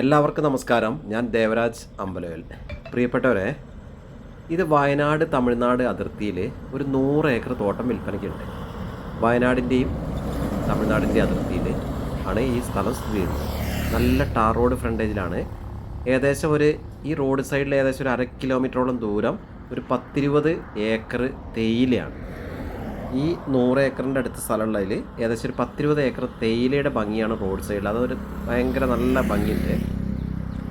എല്ലാവർക്കും നമസ്കാരം. ഞാൻ ദേവരാജ് അമ്പലവൽ. പ്രിയപ്പെട്ടവരെ ഇത് വയനാട് തമിഴ്നാട് അതിർത്തിയിൽ ഒരു നൂറ് ഏക്കർ തോട്ടം വിൽപ്പനയ്ക്കുണ്ട്. വയനാടിന്റെയും തമിഴ്നാടിന്റെ അതിർത്തിയിൽ ആണ് ഈ സ്ഥലം സ്ഥിതി ചെയ്യുന്നത്. നല്ല ടാർ റോഡ് ഫ്രണ്ടേജിലാണ്. ഏകദേശം ഒരു ഈ റോഡ് സൈഡിൽ ഏകദേശം ഒരു അര കിലോമീറ്ററോളം ദൂരം ഒരു പത്തിരുപത് ഏക്കർ തേയിലയാണ്. ഈ നൂറ് ഏക്കറിന്റെ അടുത്ത സ്ഥലമുള്ളതിൽ ഏകദേശം ഒരു പത്തിരുപത് ഏക്കർ തേയിലയുടെ ഭംഗിയാണ് റോഡ് സൈഡിൽ അതൊരു ഭയങ്കര നല്ല ഭംഗിയുണ്ട്.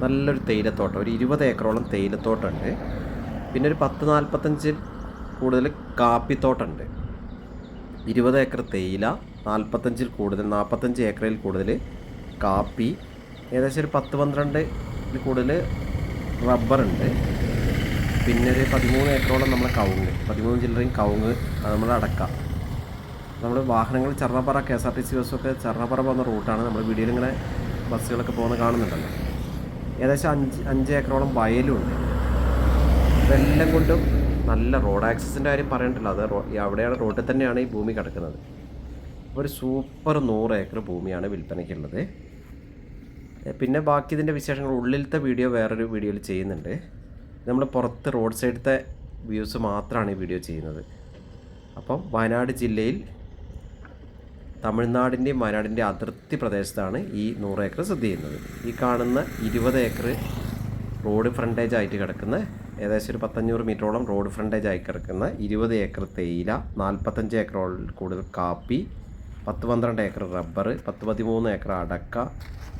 നല്ലൊരു തേയിലത്തോട്ടം. ഒരു ഇരുപത് ഏക്കറോളം തേയിലത്തോട്ടമുണ്ട്. പിന്നെ ഒരു പത്ത് നാൽപ്പത്തഞ്ചിൽ കൂടുതൽ കാപ്പിത്തോട്ടമുണ്ട്. ഇരുപത് ഏക്കർ തേയില നാൽപ്പത്തഞ്ചിൽ കൂടുതൽ നാൽപ്പത്തഞ്ച് ഏക്കറിൽ കൂടുതൽ കാപ്പി. ഏകദേശം ഒരു പത്ത് പന്ത്രണ്ടിൽ കൂടുതൽ റബ്ബറുണ്ട്. പിന്നെ ഒരു പതിമൂന്ന് ഏക്കറോളം നമ്മളെ കവുങ്ങ് പതിമൂന്ന് ചില്ലറയും കവുങ്ങ് നമ്മൾ അടക്ക. നമ്മൾ വാഹനങ്ങൾ Charnappara K S R T C ബസ്സൊക്കെ ചർണപ്പാറ പോകുന്ന റൂട്ടാണ് നമ്മൾ വീഡിയോയിൽ ഇങ്ങനെ ബസ്സുകളൊക്കെ പോകുന്ന കാണുന്നുണ്ടല്ലോ. ഏകദേശം അഞ്ച് അഞ്ച് ഏക്കറോളം വയലും ഉണ്ട് ഇതെല്ലാം കൊണ്ടും നല്ല റോഡ് ആക്സസിന്റെ കാര്യം പറയണ്ടല്ലോ. അത് അവിടെയാണ് റോഡിൽ തന്നെയാണ് ഈ ഭൂമി കിടക്കുന്നത്. ഒരു സൂപ്പർ നൂറ് ഏക്കർ ഭൂമിയാണ് വിൽപ്പനയ്ക്കുള്ളത്. പിന്നെ ബാക്കി ഇതിന്റെ വിശേഷങ്ങൾ ഉള്ളിലത്തെ വീഡിയോ വേറൊരു വീഡിയോയിൽ ചെയ്യുന്നുണ്ട്. നമ്മൾ പുറത്ത് റോഡ് സൈഡത്തെ വ്യൂസ് മാത്രമാണ് ഈ വീഡിയോ ചെയ്യുന്നത്. അപ്പം വയനാട് ജില്ലയിൽ തമിഴ്നാടിന്റെയും വയനാടിന്റെ അതിർത്തി പ്രദേശത്താണ് ഈ നൂറ് ഏക്കർ സ്ഥിതി ചെയ്യുന്നത്. ഈ കാണുന്ന ഇരുപത് ഏക്കർ റോഡ് ഫ്രണ്ടേജ് ആയിട്ട് കിടക്കുന്ന ഏകദേശം ഒരു പത്തഞ്ഞൂറ് മീറ്ററോളം റോഡ് ഫ്രണ്ടേജ് ആയി കിടക്കുന്ന ഇരുപത് ഏക്കർ തേയില നാൽപ്പത്തഞ്ച് ഏക്കറോളം കൂടുതൽ കാപ്പി പത്ത് പന്ത്രണ്ട് ഏക്കർ റബ്ബർ പത്ത് പതിമൂന്ന് ഏക്കർ അടക്ക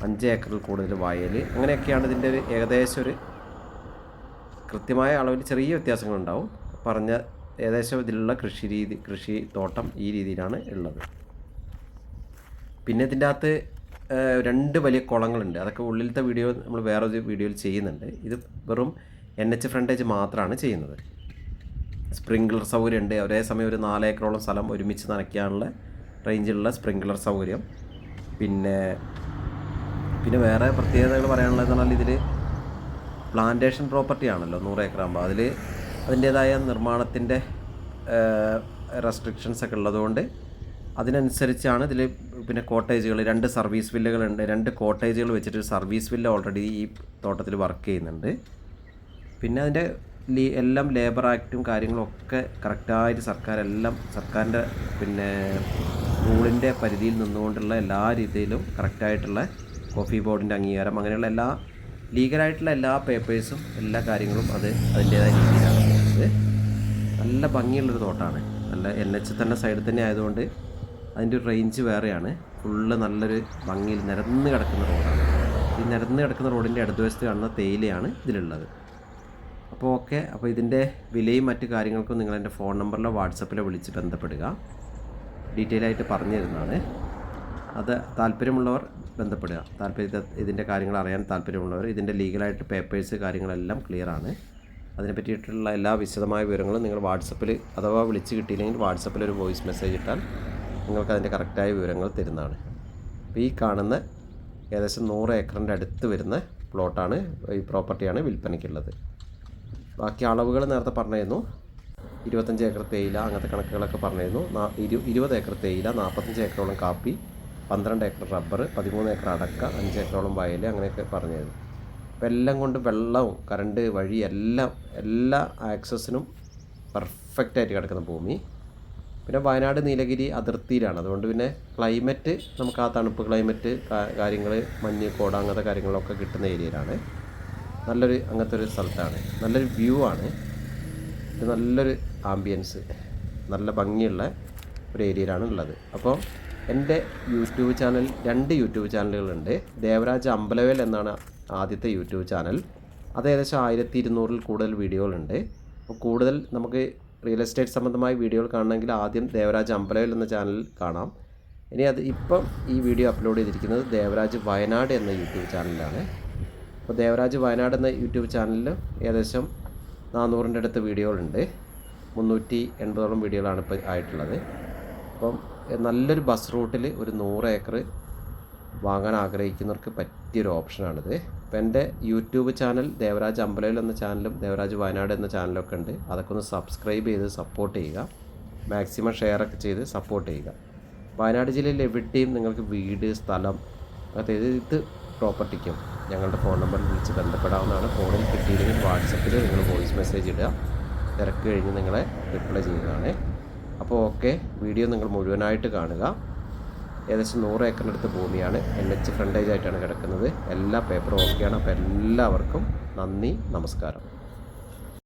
അഞ്ച് ഏക്കറിൽ കൂടുതൽ വയൽ. അങ്ങനെയൊക്കെയാണ് ഇതിന്റെ ഒരു ഏകദേശം ഒരു കൃത്യമായ അളവിൽ ചെറിയ വ്യത്യാസങ്ങളുണ്ടാവും. പറഞ്ഞ ഏകദേശം ഇതിലുള്ള കൃഷി രീതി കൃഷി തോട്ടം ഈ രീതിയിലാണ് ഉള്ളത്. പിന്നെ ഇതിന്റെ അകത്ത് രണ്ട് വലിയ കുളങ്ങളുണ്ട്. അതൊക്കെ ഉള്ളിലത്തെ വീഡിയോ നമ്മൾ വേറൊരു വീഡിയോയിൽ ചെയ്യുന്നുണ്ട്. ഇത് വെറും എൻ എച്ച് ഫ്രണ്ടേജ് മാത്രമാണ് ചെയ്യുന്നത്. സ്പ്രിങ്ക്ലർ സൗകര്യം ഉണ്ട് ഒരേ സമയം ഒരു നാലേക്കറോളം സ്ഥലം ഒരുമിച്ച് നനയ്ക്കാനുള്ള റേഞ്ചിലുള്ള സ്പ്രിങ്ക്ലർ സൗകര്യം. പിന്നെ പിന്നെ വേറെ പ്രത്യേകതകൾ പറയാനുള്ളതെന്ന് പറഞ്ഞാൽ ഇതിൽ പ്ലാന്റേഷൻ പ്രോപ്പർട്ടി ആണല്ലോ നൂറ് ഏക്കർ ആകുമ്പോൾ അതിൽ അതിന്റേതായ നിർമ്മാണത്തിന്റെ റെസ്ട്രിക്ഷൻസ് ഒക്കെ ഉള്ളതുകൊണ്ട് അതിനനുസരിച്ചാണ് ഇതിൽ പിന്നെ കോട്ടേജുകൾ രണ്ട് സർവീസ് വില്ലകളുണ്ട് രണ്ട് കോട്ടേജുകൾ വെച്ചിട്ട് സർവീസ് വില്ല ഓൾറെഡി ഈ തോട്ടത്തിൽ വർക്ക് ചെയ്യുന്നുണ്ട്. പിന്നെ അതിന്റെ ലീ എല്ലാം ലേബർ ആക്റ്റും കാര്യങ്ങളൊക്കെ കറക്റ്റായിട്ട് സർക്കാർ എല്ലാം സർക്കാരിന്റെ പിന്നെ റൂളിന്റെ പരിധിയിൽ നിന്നുകൊണ്ടുള്ള എല്ലാ രീതിയിലും കറക്റ്റായിട്ടുള്ള കോഫി ബോർഡിന്റെ അംഗീകാരം അങ്ങനെയുള്ള എല്ലാ ലീഗലായിട്ടുള്ള എല്ലാ പേപ്പേഴ്സും എല്ലാ കാര്യങ്ങളും അത് അതിന്റേതായ രീതിയിലാണ്. ഇത് നല്ല ഭംഗിയുള്ളൊരു തോട്ടമാണ് നല്ല എൻ എച്ച് തന്നെ സൈഡിൽ തന്നെ ആയതുകൊണ്ട് അതിന്റെ ഒരു റേഞ്ച് വേറെയാണ്. ഫുള്ള് നല്ലൊരു ഭംഗിയിൽ നിരന്ന് കിടക്കുന്ന റോഡാണ് ഈ നിരന്ന് കിടക്കുന്ന റോഡിന്റെ ഇടതുവശത്ത് കാണുന്ന തേയിലയാണ് ഇതിലുള്ളത്. അപ്പോൾ ഓക്കെ അപ്പോൾ ഇതിന്റെ വിലയും മറ്റു കാര്യങ്ങൾക്കും നിങ്ങൾ എന്റെ ഫോൺ നമ്പറിലോ വാട്സപ്പിലോ വിളിച്ച് ബന്ധപ്പെടുക. ഡീറ്റെയിൽ ആയിട്ട് പറഞ്ഞു തരുന്നതാണ്. അത് താല്പര്യമുള്ളവർ ബന്ധപ്പെടുക. താല്പര്യ ഇതിന്റെ കാര്യങ്ങൾ അറിയാൻ താല്പര്യമുള്ളവർ ഇതിന്റെ ലീഗലായിട്ട് പേപ്പേഴ്സ് കാര്യങ്ങളെല്ലാം ക്ലിയറാണ് അതിനെ പറ്റിയിട്ടുള്ള എല്ലാ വിശദമായ വിവരങ്ങളും നിങ്ങൾ വാട്സപ്പിൽ അഥവാ വിളിച്ച് കിട്ടിയില്ലെങ്കിൽ വാട്സപ്പിൽ ഒരു വോയിസ് മെസ്സേജ് ഇട്ടാൽ നിങ്ങൾക്ക് അതിന്റെ കറക്റ്റായ വിവരങ്ങൾ തരുന്നതാണ്. ഈ കാണുന്ന ഏകദേശം നൂറ് ഏക്കറിന്റെ അടുത്ത് വരുന്ന പ്ലോട്ടാണ് ഈ പ്രോപ്പർട്ടിയാണ് വിൽപ്പനയ്ക്കുള്ളത്. ബാക്കി അളവുകൾ നേരത്തെ പറഞ്ഞിരുന്നു. ഇരുപത്തഞ്ച് ഏക്കർ തേയില അങ്ങനത്തെ കണക്കുകളൊക്കെ പറഞ്ഞിരുന്നു. ഇരുപത് ഏക്കർ തേയില നാൽപ്പത്തഞ്ച് ഏക്കറോളം കാപ്പി പന്ത്രണ്ട് ഏക്കർ റബ്ബർ പതിമൂന്ന് ഏക്കർ അടക്ക അഞ്ച് ഏക്കറോളം വയൽ അങ്ങനെയൊക്കെ പറഞ്ഞത് അപ്പോൾ എല്ലാം കൊണ്ട് വെള്ളവും കറണ്ട് വഴി എല്ലാം എല്ലാ ആക്സസിനും പെർഫെക്റ്റായിട്ട് കിടക്കുന്ന ഭൂമി. പിന്നെ വയനാട് നീലഗിരി അതിർത്തിയിലാണ്. അതുകൊണ്ട് പിന്നെ ക്ലൈമറ്റ് നമുക്ക് ആ തണുപ്പ് ക്ലൈമറ്റ് കാര്യങ്ങൾ മഞ്ഞ് കോട അങ്ങനത്തെ കാര്യങ്ങളൊക്കെ കിട്ടുന്ന ഏരിയയിലാണ്. നല്ലൊരു അങ്ങനത്തെ ഒരു സ്ഥലത്താണ്. നല്ലൊരു വ്യൂ ആണ്. നല്ലൊരു ആംബിയൻസ് നല്ല ഭംഗിയുള്ള ഒരു ഏരിയയിലാണ് ഉള്ളത് അപ്പോൾ എന്റെ യൂട്യൂബ് ചാനൽ രണ്ട് യൂട്യൂബ് ചാനലുകളുണ്ട്. ദേവരാജ് അമ്പലവേൽ എന്നാണ് ആദ്യത്തെ യൂട്യൂബ് ചാനൽ. അത് ഏകദേശം ആയിരത്തി ഇരുന്നൂറിൽ കൂടുതൽ വീഡിയോകളുണ്ട്. അപ്പോൾ കൂടുതൽ നമുക്ക് റിയൽ എസ്റ്റേറ്റ് സംബന്ധമായ വീഡിയോകൾ കാണണമെങ്കിൽ ആദ്യം ദേവരാജ് അമ്പലവേൽ എന്ന ചാനൽ കാണാം. ഇനി അത് ഇപ്പം ഈ വീഡിയോ അപ്ലോഡ് ചെയ്തിരിക്കുന്നത് ദേവരാജ് വയനാട് എന്ന യൂട്യൂബ് ചാനലിലാണ്. അപ്പോൾ ദേവരാജ് വയനാട് എന്ന യൂട്യൂബ് ചാനലിൽ ഏകദേശം നാനൂറിന്റെ അടുത്ത് വീഡിയോകളുണ്ട്. മുന്നൂറ്റി എൺപതോളം വീഡിയോകളാണ് ഇപ്പോൾ ആയിട്ടുള്ളത്. അപ്പം നല്ലൊരു ബസ് റൂട്ടിൽ ഒരു നൂറ് ഏക്കർ വാങ്ങാൻ ആഗ്രഹിക്കുന്നവർക്ക് പറ്റിയൊരു ഓപ്ഷനാണിത്. ഇപ്പം എന്റെ യൂട്യൂബ് ചാനൽ ദേവരാജ് അമ്പലയിൽ എന്ന ചാനലും ദേവരാജ് വയനാട് എന്ന ചാനലൊക്കെ ഉണ്ട്. അതൊക്കെ ഒന്ന് സബ്സ്ക്രൈബ് ചെയ്ത് സപ്പോർട്ട് ചെയ്യുക. മാക്സിമം ഷെയറൊക്കെ ചെയ്ത് സപ്പോർട്ട് ചെയ്യുക. വയനാട് ജില്ലയിൽ എവിടെയും നിങ്ങൾക്ക് വീട് സ്ഥലം അങ്ങനത്തെ ഏത് പ്രോപ്പർട്ടിക്കും ഞങ്ങളുടെ ഫോൺ നമ്പറിൽ വിളിച്ച് ബന്ധപ്പെടാവുന്നതാണ്. ഫോണിൽ കിട്ടിയില്ലെങ്കിൽ വാട്സപ്പിൽ നിങ്ങൾ വോയിസ് മെസ്സേജ് ഇടുക. തിരക്ക് കഴിഞ്ഞ് നിങ്ങളെ റിപ്ലൈ ചെയ്യുന്നതാണ്. അപ്പോൾ ഓക്കെ വീഡിയോ നിങ്ങൾ മുഴുവനായിട്ട് കാണുക. ഏകദേശം നൂറ് ഏക്കറിനടുത്ത് ഭൂമിയാണ്. എൻ എച്ച് ഫ്രണ്ടേജ് ആയിട്ടാണ് കിടക്കുന്നത്. എല്ലാ പേപ്പറും ഓക്കെയാണ് അപ്പോൾ എല്ലാവർക്കും നന്ദി നമസ്കാരം.